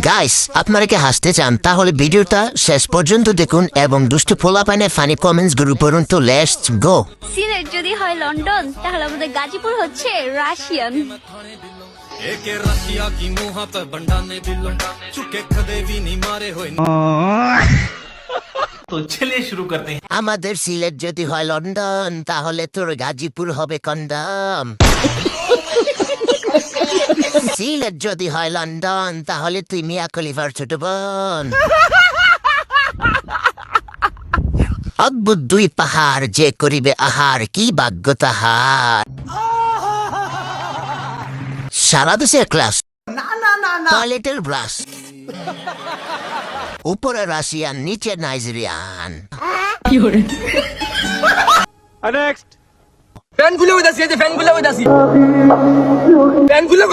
Guys আপনারা কি হাসতে চান তাহলে ভিডিওটা শেষ পর্যন্ত দেখুন এবং দুষ্ট পাইনে ফানি কমেন্টস গুরু পর্যন্ত লেস্ট গো সিলেট যদি হয় লন্ডন তাহলে আমাদের গাজীপুর হচ্ছে রাশিয়ান। ਏਕੇ ਰਸੀਆ ਕੀ ਮੂੰਹਾਂ ਤੇ ਬੰਡਾ ਨੇ ਦਿਲੋਂ ਚੁੱਕੇ ਕਦੇ ਵੀ ਨਹੀਂ ਮਾਰੇ ਹੋਏ তো চলে শুরু করতে আমাদের সিলেট যদি হয় লন্ডন তাহলে তোর গাজীপুর হবে কন্ডাম। সিলেট যদি হয় লন্ডন তাহলে তুই মিয়া খলিফার ছোট বোন অদ্ভুত দুই পাহাড় যে করিবে আহার কি ভাগ্য তাহার সারা দেশের ক্লাস টয়লেটের ব্রাশ উপরে রাশিয়ান নিচে নাইজেরিয়ান ফ্যান খুলে ফ্যান খুলে ফ্যান খুলে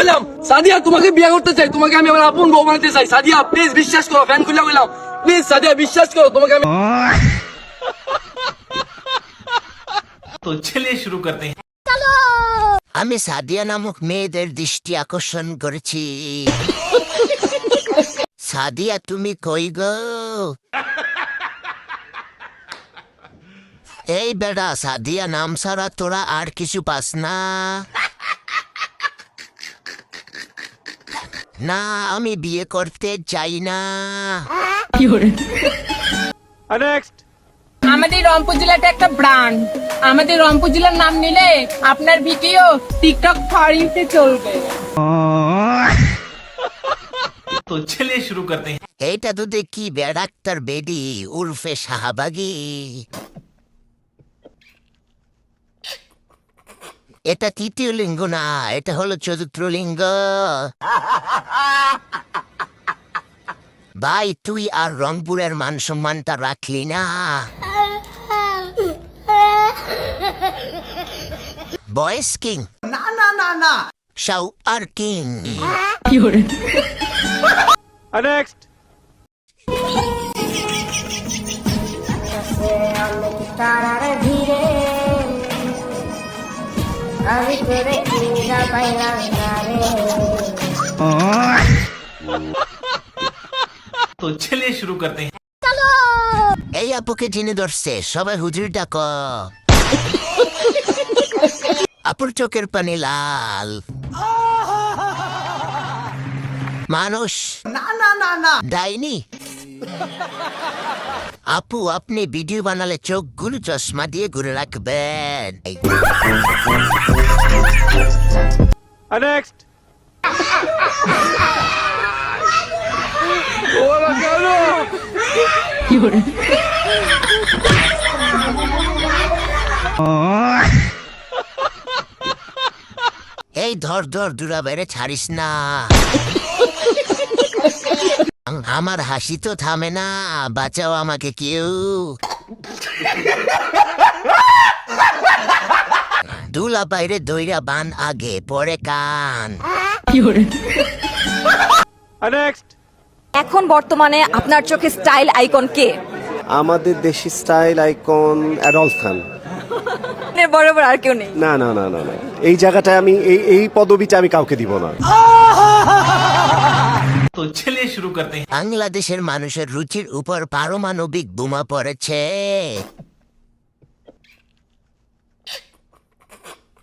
সাদিয়া তোমাকে বিয়ে করতে চাই। তোমাকে আমি আমার আপন বউ চাই। সাদিয়া প্লিজ বিশ্বাস করো ফ্যান খুলে প্লিজ সাদিয়া বিশ্বাস করো তোমাকে আমি তো ছেলে শুরু করতে। আমি সাদিয়া নামক মেয়েদের দৃষ্টি আকর্ষণ করেছি। সাদিয়া তুমি কই গো? এই বেটা সাদিয়া নাম ছাড়া তোরা আর কিছু পাস না। না আমি বিয়ে করতে চাই না। আমাদের রংপুর জেলাটা একটা ব্র্যান্ড আমাদের রংপুর জেলার নাম নিলে আপনার ভিডিও টিকটক ফরিংতে চলবে। তো চলে শুরু করতে। তো দেখি ব্যারাক্তার বেডি উর্ফে শাহবাগী? এটা তৃতীয় লিঙ্গ না এটা হলো চতুর্থ লিঙ্গ। ভাই তুই আর রংপুরের মান সম্মানটা রাখলি না। বয়েস কিং। না না না না। সাউ আর কিং। ভিড়ে তো চলে শুরু করতে চলো এই আপুকে চিনি ধরছে সবাই হুজুর ডাক। আপুর চোখের পানি লাল। মানুষ। না না না না। ডাইনি? আপু আপনি ভিডিও বানালে চোখগুলো চশমা দিয়ে ঘুরে রাখবেন। এই ধর ধর দূরা ছাড়িস না। আমার হাসি তো থামে না বাঁচাও আমাকে কেউ। দুলা বাইরে দইরা বান আগে পরে কান। এখন বর্তমানে আপনার চোখে স্টাইল আইকন কে? আমাদের দেশি স্টাইল আইকন অ্যাডলফ খান। বরাবর আর কেউ নেই। না না না না না। এই জায়গাটায় আমি এই এই পদবিটা আমি কাউকে দিব না। শুরু করতে বাংলাদেশের মানুষের রুচির উপর পারমাণবিক বোমা পড়েছে।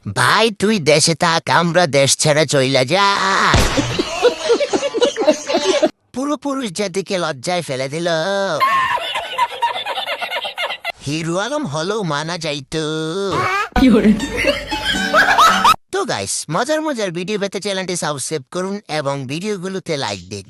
ভাই তুই দেশে থাক আমরা দেশ ছেড়ে চইলা যাই পুরুষ জাতিকে লজ্জায় ফেলে দিল। হিরু আলম হলেও মানা যাইত। তো গাইস মজার মজার ভিডিও পেতে চ্যানেলটি সাবস্ক্রাইব করুন এবং ভিডিওগুলোতে লাইক দিন।